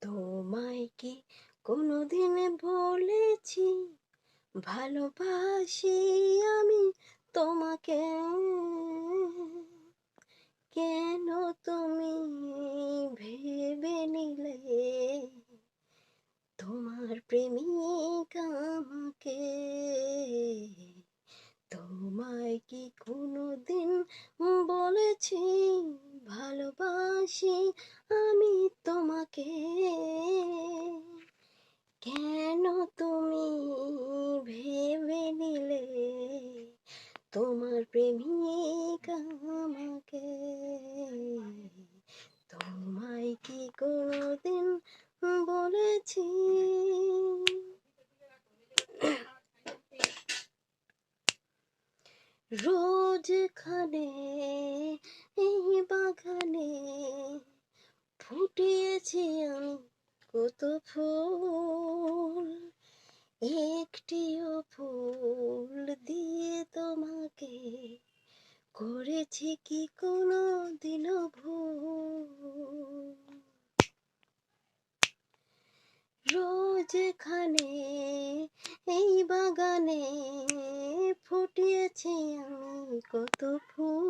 তোমায় কি কোনোদিন বলেছি? ভালোবাসি আমি তোমাকে। কেন তুমি ভেবে নিলে? তোমার প্রেমিকা আমাকে। তোমায় কি কোনোদিন বলেছি? ভালোবাসি তোমার প্রেমিকা আমাকে। তোমায় কি কোনোদিন বলেছি? রোজ খানে, এই বাগানে ফুটিয়েছি আমি কত ফুল। করেছি কি কোনো দিন রোজ এখানে এই বাগানে ফুটিয়েছি আমি কত ফুল।